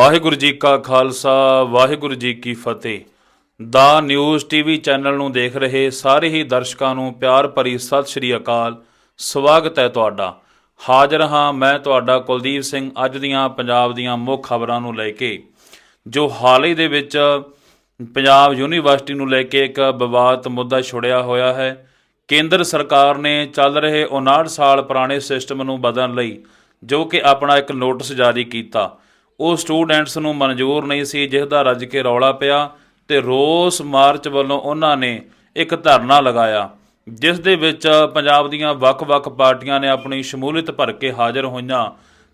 ਵਾਹਿਗੁਰੂ ਜੀ ਕਾ ਖਾਲਸਾ, ਵਾਹਿਗੁਰੂ ਜੀ ਕੀ ਫਤਿਹ। ਦਾ news TV channel ਨੂੰ ਦੇਖ ਰਹੇ ਸਾਰੇ ਹੀ ਦਰਸ਼ਕਾਂ ਨੂੰ ਪਿਆਰ ਭਰੀ ਸਤਿ ਸ਼੍ਰੀ ਅਕਾਲ। ਸਵਾਗਤ ਹੈ ਤੁਹਾਡਾ। ਹਾਜ਼ਰ ਹਾਂ ਮੈਂ ਤੁਹਾਡਾ ਕੁਲਦੀਪ ਸਿੰਘ ਅੱਜ ਦੀਆਂ ਪੰਜਾਬ ਦੀਆਂ ਮੁੱਖ ਖਬਰਾਂ ਨੂੰ ਲੈ ਕੇ, ਜੋ ਹਾਲ ਹੀ ਦੇ ਵਿੱਚ ਪੰਜਾਬ ਯੂਨੀਵਰਸਿਟੀ ਨੂੰ ਲੈ ਕੇ ਇੱਕ ਵਿਵਾਦਤ ਮੁੱਦਾ ਛੁੜਿਆ ਹੋਇਆ ਹੈ। ਕੇਂਦਰ ਸਰਕਾਰ ਨੇ ਚੱਲ ਰਹੇ 59 ਸਾਲ ਪੁਰਾਣੇ ਸਿਸਟਮ ਨੂੰ ਬਦਲਣ ਲਈ ਜੋ ਕਿ ਆਪਣਾ ਇੱਕ ਨੋਟਿਸ ਜਾਰੀ ਕੀਤਾ। ਉਹ ਸਟੂਡੈਂਟਸ ਨੂੰ ਮਨਜ਼ੂਰ ਨਹੀਂ ਸੀ, ਜਿਸ ਦਾ ਰੱਜ ਕੇ ਰੌਲਾ ਪਿਆ ਤੇ ਰੋਸ ਮਾਰਚ ਵੱਲੋਂ ਉਹਨਾਂ ਨੇ ਇੱਕ ਧਰਨਾ ਲਗਾਇਆ, ਜਿਸ ਦੇ ਵਿੱਚ ਪੰਜਾਬ ਦੀਆਂ ਵੱਖ-ਵੱਖ ਪਾਰਟੀਆਂ ਨੇ ਆਪਣੀ ਸ਼ਮੂਲੀਅਤ ਭਰ ਕੇ ਹਾਜ਼ਰ ਹੋਈਆਂ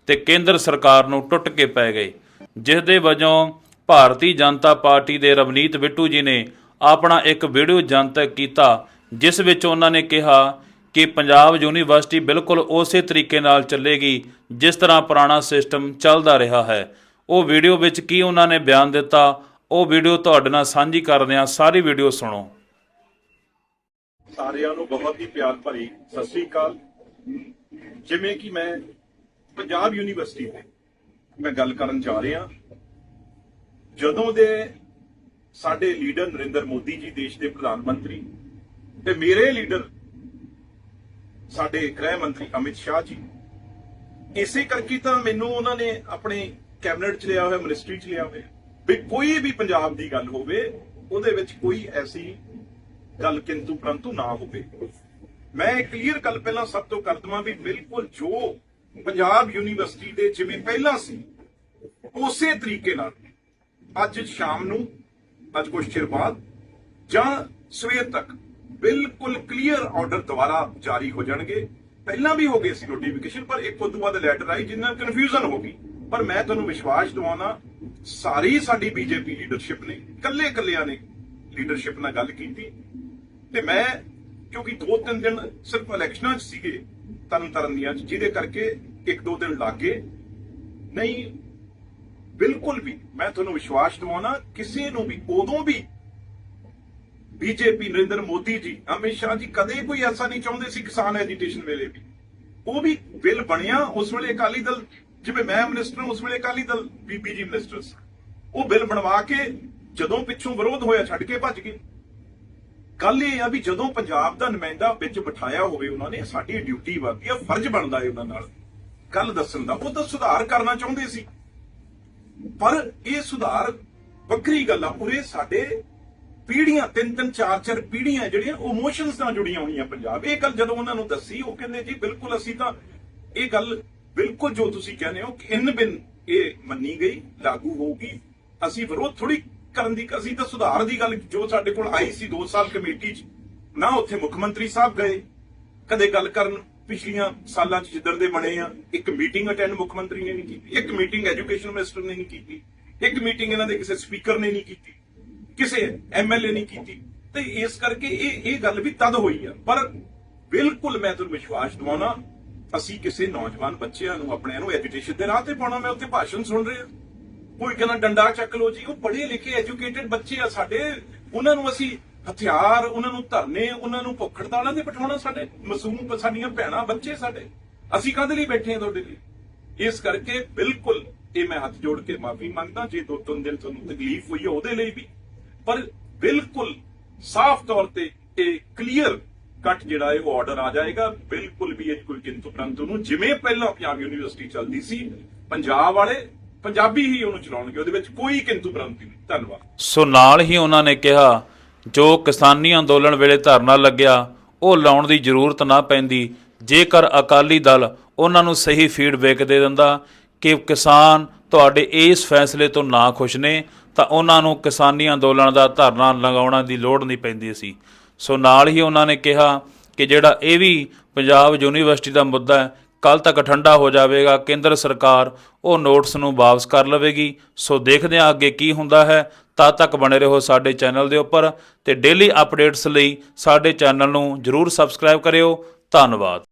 ਤੇ ਕੇਂਦਰ ਸਰਕਾਰ ਨੂੰ ਟੁੱਟ ਕੇ ਪੈ ਗਏ, ਜਿਸ ਦੇ ਵਜੋਂ ਭਾਰਤੀ ਜਨਤਾ ਪਾਰਟੀ ਦੇ ਰਵਨੀਤ ਬਿੱਟੂ ਜੀ ਨੇ ਆਪਣਾ ਇੱਕ ਵੀਡੀਓ ਜਨਤਕ ਕੀਤਾ, ਜਿਸ ਵਿੱਚ ਉਹਨਾਂ ਨੇ ਕਿਹਾ ਕਿ ਪੰਜਾਬ ਯੂਨੀਵਰਸਿਟੀ ਬਿਲਕੁਲ ਉਸੇ ਤਰੀਕੇ ਨਾਲ ਚੱਲੇਗੀ, ਜਿਸ ਤਰ੍ਹਾਂ ਪੁਰਾਣਾ ਸਿਸਟਮ ਚੱਲਦਾ ਰਿਹਾ ਹੈ। ਉਹ ਵੀਡੀਓ ਵਿੱਚ ਕੀ ਉਹਨਾਂ ਨੇ ਬਿਆਨ ਦਿੱਤਾ, ਉਹ ਵੀਡੀਓ ਤੁਹਾਡੇ ਨਾਲ ਸਾਂਝੀ ਕਰਦੇ ਹਾਂ। ਸਾਰੀ ਵੀਡੀਓ ਸੁਣੋ। ਸਾਰਿਆਂ ਨੂੰ ਬਹੁਤ ਹੀ ਪਿਆਰ ਭਰੀ ਸਤਿ ਸ੍ਰੀ ਅਕਾਲ। ਜਿਵੇਂ ਕਿ ਮੈਂ ਪੰਜਾਬ ਯੂਨੀਵਰਸਿਟੀ ਤੇ ਮੈਂ ਗੱਲ ਕਰਨ ਜਾ ਰਿਹਾ, ਜਦੋਂ ਦੇ ਸਾਡੇ ਲੀਡਰ ਨਰਿੰਦਰ ਮੋਦੀ ਜੀ, ਦੇਸ਼ ਦੇ ਪ੍ਰਧਾਨ ਮੰਤਰੀ ਤੇ ਮੇਰੇ ਲੀਡਰ ਸਾਡੇ ਗ੍ਰਹਿ ਮੰਤਰੀ ਅਮਿਤ ਸ਼ਾਹ ਜੀ ਇਸੇ ਕਰਕੇ ਤਾਂ ਮੈਨੂੰ ਉਹਨਾਂ ਨੇ ਆਪਣੇ ਕੈਬਨਿਟ 'ਚ ਲਿਆ ਹੋਇਆ, ਮਿਨਿਸਟਰੀ 'ਚ ਲਿਆ ਹੋਇਆ। ਵੀ ਕੋਈ ਵੀ ਪੰਜਾਬ ਦੀ ਗੱਲ ਹੋਵੇ, ਉਹਦੇ ਵਿੱਚ ਕੋਈ ਐਸੀ ਗੱਲ ਕਿੰਤੂ ਪਰੰਤੂ ਨਾ ਹੋਵੇ। ਮੈਂ ਕਲੀਅਰ ਗੱਲ ਪਹਿਲਾਂ ਸਭ ਤੋਂ ਕਰ ਦਵਾਂ ਵੀ ਬਿਲਕੁਲ ਜੋ ਪੰਜਾਬ ਯੂਨੀਵਰਸਿਟੀ ਦੇ ਜਿਵੇਂ ਪਹਿਲਾਂ ਸੀ, ਉਸੇ ਤਰੀਕੇ ਨਾਲ ਅੱਜ ਸ਼ਾਮ ਨੂੰ, ਅੱਜ ਕੁਝ ਚਿਰ ਬਾਅਦ ਜਾਂ ਸਵੇਰ ਤੱਕ ਬਿਲਕੁਲ ਕਲੀਅਰ ਆਰਡਰ ਦੁਬਾਰਾ ਜਾਰੀ ਹੋ ਜਾਣਗੇ। ਪਹਿਲਾਂ ਵੀ ਹੋ ਗਏ ਸੀ ਨੋਟੀਫਿਕੇਸ਼ਨ ਪਰ ਇੱਕ ਤੋਂ ਬਾਅਦ ਲੈਟਰ ਆਈ ਜਿੰਨਾਂ ਕਨਫਿਊਜ਼ਨ ਹੋ ਗਈ। ਪਰ ਮੈਂ ਤੁਹਾਨੂੰ ਵਿਸ਼ਵਾਸ ਦਿਵਾਉਣਾ, ਸਾਰੀ ਸਾਡੀ ਬੀਜੇਪੀ ਲੀਡਰਸ਼ਿਪ ਨੇ ਕੱਲੇ ਕੱਲਿਆਂ ਨੇ ਲੀਡਰਸ਼ਿਪ ਨਾਲ ਗੱਲ ਕੀਤੀ। ਤੇ ਮੈਂ, ਕਿਉਂਕਿ ਦੋ ਤਿੰਨ ਦਿਨ ਸਿਰਫ ਇਲੈਕਸ਼ਨਾਂ 'ਚ ਸੀਗੇ ਤਰਨ ਤਰਨ ਦੀਆਂ, ਜਿਹਦੇ ਕਰਕੇ ਇੱਕ ਦੋ ਦਿਨ ਲੱਗ ਗਏ। ਨਹੀਂ, ਬਿਲਕੁਲ ਵੀ ਮੈਂ ਤੁਹਾਨੂੰ ਵਿਸ਼ਵਾਸ ਦਿਵਾਉਣਾ, ਕਿਸੇ ਨੂੰ ਵੀ, ਉਦੋਂ ਵੀ ਬੀਜੇਪੀ ਨਰਿੰਦਰ ਮੋਦੀ ਜੀ ਅਮਿਤ ਸ਼ਾਹ ਜੀ ਕਦੇ ਕੋਈ ਐਸਾ ਨਹੀਂ ਚਾਹੁੰਦੇ ਸੀ ਕਿਸਾਨ ਐਜੀਟੇਸ਼ਨ ਵੇਲੇ ਵੀ। ਉਹ ਵੀ ਬਿੱਲ ਬਣਿਆ ਉਸ ਵੇਲੇ ਅਕਾਲੀ ਦਲ, ਜਿਵੇਂ ਮੈਂ ਮਿਨਿਸਟਰ ਉਸ ਵੇਲੇ ਅਕਾਲੀ ਦਲ ਬੀਬੀ ਜੀ ਮਿਨਿਸਟਰ ਉਹ ਬਿੱਲ ਬਣਵਾ ਕੇ ਜਦੋਂ ਪਿੱਛੋਂ ਵਿਰੋਧ ਹੋਇਆ ਛੱਡ ਕੇ ਭੱਜ ਗਏ। ਗੱਲ ਇਹ ਆ ਵੀ ਜਦੋਂ ਪੰਜਾਬ ਦਾ ਨੁਮਾਇੰਦਾ ਵਿੱਚ ਬਿਠਾਇਆ ਹੋਵੇ ਉਹਨਾਂ ਨੇ, ਸਾਡੀ ਡਿਊਟੀ ਬਣਦੀ ਆ, ਫਰਜ਼ ਬਣਦਾ ਹੈ ਉਹਨਾਂ ਨਾਲ। ਗੱਲ ਦੱਸਣ ਦਾ, ਉਹ ਤਾਂ ਸੁਧਾਰ ਕਰਨਾ ਚਾਹੁੰਦੇ ਸੀ। ਪਰ ਇਹ ਸੁਧਾਰ ਵੱਖਰੀ ਗੱਲ ਆ ਉਰੇ ਸਾਡੇ ਪੀੜੀਆਂ ਤਿੰਨ ਤਿੰਨ, ਚਾਰ ਚਾਰ ਪੀੜੀਆਂ ਜਿਹੜੀਆਂ ਇਮੋਸ਼ਨਸ ਨਾਲ ਜੁੜੀਆਂ ਹੋਈਆਂ ਪੰਜਾਬ। ਇਹ ਗੱਲ ਜਦੋਂ ਉਹਨਾਂ ਨੂੰ ਦੱਸੀ, ਉਹ ਕਹਿੰਦੇ, ਜੀ, ਬਿਲਕੁਲ ਅਸੀਂ ਤਾਂ ਇਹ ਗੱਲ ਬਿਲਕੁਲ ਜੋ ਤੁਸੀਂ ਕਹਿੰਦੇ ਹੋ ਇਨ ਬਿਨ ਇਹ ਮੰਨੀ ਗਈ, ਲਾਗੂ ਹੋਊਗੀ। ਅਸੀਂ ਵਿਰੋਧ ਥੋੜੀ ਕਰਨ ਦੀ, ਅਸੀਂ ਤਾਂ ਸੁਧਾਰ ਦੀ ਗੱਲ ਜੋ ਸਾਡੇ ਕੋਲ ਆਈ ਸੀ 2 ਸਾਲ ਕਮੇਟੀ 'ਚ, ਨਾ ਉੱਥੇ ਮੁੱਖ ਮੰਤਰੀ ਸਾਹਿਬ ਗਏ। ਕਦੇ ਗੱਲ ਕਰਨ ਪਿਛਲੀਆਂ ਸਾਲਾਂ 'ਚ ਜਿੱਦਣ ਦੇ ਬਣੇ ਆ, ਇੱਕ ਮੀਟਿੰਗ ਅਟੈਂਡ ਮੁੱਖ ਮੰਤਰੀ ਨੇ ਨਹੀਂ ਕੀਤੀ, ਇੱਕ ਮੀਟਿੰਗ ਐਜੂਕੇਸ਼ਨ ਮਿਨਿਸਟਰ ਨੇ ਨਹੀਂ ਕੀਤੀ, ਇੱਕ ਮੀਟਿੰਗ ਇਹਨਾਂ ਦੇ ਕਿਸੇ ਸਪੀਕਰ ਨੇ ਨਹੀਂ ਕੀਤੀ। ਕਿਸੇ ਐਮਐਲਏ ਨਹੀਂ ਕੀਤੀ। ਤੇ ਇਸ ਕਰਕੇ ਇਹ ਇਹ ਗੱਲ ਵੀ ਤਦ ਹੋਈ ਆ। ਪਰ ਬਿਲਕੁਲ ਮੈਂ ਤੁਹਾਨੂੰ ਵਿਸ਼ਵਾਸ ਦਿਵਾਉਣਾ, ਅਸੀਂ ਕਿਸੇ ਨੌਜਵਾਨ ਬੱਚਿਆਂ ਨੂੰ, ਆਪਣਿਆਂ ਨੂੰ ਐਜੂਕੇਸ਼ਨ ਦੇ ਰਾਹ ਤੇ ਪਾਉਣਾ, ਮੈਂ ਉੱਥੇ ਭਾਸ਼ਣ ਸੁਣ ਰਿਹਾ। ਕੋਈ ਕਹਿੰਦਾ ਡੰਡਾ ਚੱਕ ਲੋ ਜੀ, ਉਹ ਪੜ੍ਹੇ ਲਿਖੇ ਐਜੂਕੇਟਿਡ ਬੱਚੇ ਆ ਸਾਡੇ। ਉਹਨਾਂ ਨੂੰ ਅਸੀਂ ਹਥਿਆਰ, ਉਹਨਾਂ ਨੂੰ ਧਰਨੇ, ਉਹਨਾਂ ਨੂੰ ਭੁੱਖ ਹੜਤਾਲਾਂ ਤੇ ਬਿਠਾਉਣਾ ਸਾਡੇ। ਮਾਸੂਮ ਸਾਡੀਆਂ ਭੈਣਾਂ, ਬੱਚੇ ਸਾਡੇ। ਅਸੀਂ ਕਾਹਦੇ ਲਈ ਬੈਠੇ ਆ ਤੁਹਾਡੇ ਲਈ? ਇਸ ਕਰਕੇ ਬਿਲਕੁਲ ਇਹ ਮੈਂ ਹੱਥ ਜੋੜ ਕੇ ਮਾਫੀ ਮੰਗਦਾ, ਜੇ ਦੋ ਤਿੰਨ ਦਿਨ ਤੁਹਾਨੂੰ ਤਕਲੀਫ ਹੋਈ ਹੈ ਉਹਦੇ ਲਈ ਵੀ। ਪਰ ਬਿਲਕੁਲ ਸਾਫ਼ ਤੌਰ ਤੇ ਇਹ ਕਲੀਅਰ ਕੱਟ ਜਿਹੜਾ ਹੈ ਉਹ ਆਰਡਰ ਆ ਜਾਏਗਾ। ਬਿਲਕੁਲ ਵੀ ਇਹ ਕੋਈ ਕਿੰਤੂ ਪ੍ਰੰਤੂ ਨੂੰ, ਜਿਵੇਂ ਪਹਿਲਾਂ ਪੰਜਾਬ ਯੂਨੀਵਰਸਿਟੀ ਚੱਲਦੀ ਸੀ, ਪੰਜਾਬ ਵਾਲੇ ਪੰਜਾਬੀ ਹੀ ਉਹਨੂੰ ਚਲਾਉਣਗੇ, ਉਹਦੇ ਵਿੱਚ ਕੋਈ ਕਿੰਤੂ ਪ੍ਰੰਤੂ ਨਹੀਂ। ਧੰਨਵਾਦ। ਸੋ ਨਾਲ ਹੀ ਉਹਨਾਂ ਨੇ ਕਿਹਾ, ਜੋ ਕਿਸਾਨੀ ਅੰਦੋਲਨ ਵੇਲੇ ਧਰਨਾ ਲੱਗਿਆ, ਉਹ ਲਾਉਣ ਦੀ ਜ਼ਰੂਰਤ ਨਾ ਪੈਂਦੀ। ਜੇਕਰ ਅਕਾਲੀ ਦਲ ਉਹਨਾਂ ਨੂੰ ਸਹੀ ਫੀਡਬੈਕ ਦੇ ਦਿੰਦਾ ਕਿ ਕਿਸਾਨ ਤੁਹਾਡੇ ਇਸ ਫੈਸਲੇ ਤੋਂ ਨਾ ਖੁਸ਼ ਨੇ, ਤਾਂ ਉਹਨਾਂ ਨੂੰ ਕਿਸਾਨੀ ਅੰਦੋਲਨ ਦਾ ਧਰਨਾ ਲਗਾਉਣ ਦੀ ਲੋੜ ਨਹੀਂ ਪੈਂਦੀ ਸੀ। ਸੋ ਨਾਲ ਹੀ ਉਹਨਾਂ ਨੇ ਕਿਹਾ ਕਿ ਜਿਹੜਾ ਇਹ ਵੀ ਪੰਜਾਬ ਯੂਨੀਵਰਸਿਟੀ ਦਾ ਮੁੱਦਾ ਹੈ ਕੱਲ ਤੱਕ ਠੰਡਾ ਹੋ ਜਾਵੇਗਾ, ਕੇਂਦਰ ਸਰਕਾਰ ਉਹ ਨੋਟਸ ਨੂੰ ਵਾਪਸ ਕਰ ਲਵੇਗੀ। ਸੋ ਦੇਖਦੇ ਹਾਂ ਅੱਗੇ ਕੀ ਹੁੰਦਾ ਹੈ। ਤਦ ਤੱਕ ਬਣੇ ਰਹੋ ਸਾਡੇ ਚੈਨਲ ਦੇ ਉੱਪਰ ਤੇ ਡੇਲੀ ਅਪਡੇਟਸ ਲਈ ਸਾਡੇ ਚੈਨਲ ਨੂੰ ਜਰੂਰ ਸਬਸਕ੍ਰਾਈਬ ਕਰਿਓ। ਧੰਨਵਾਦ।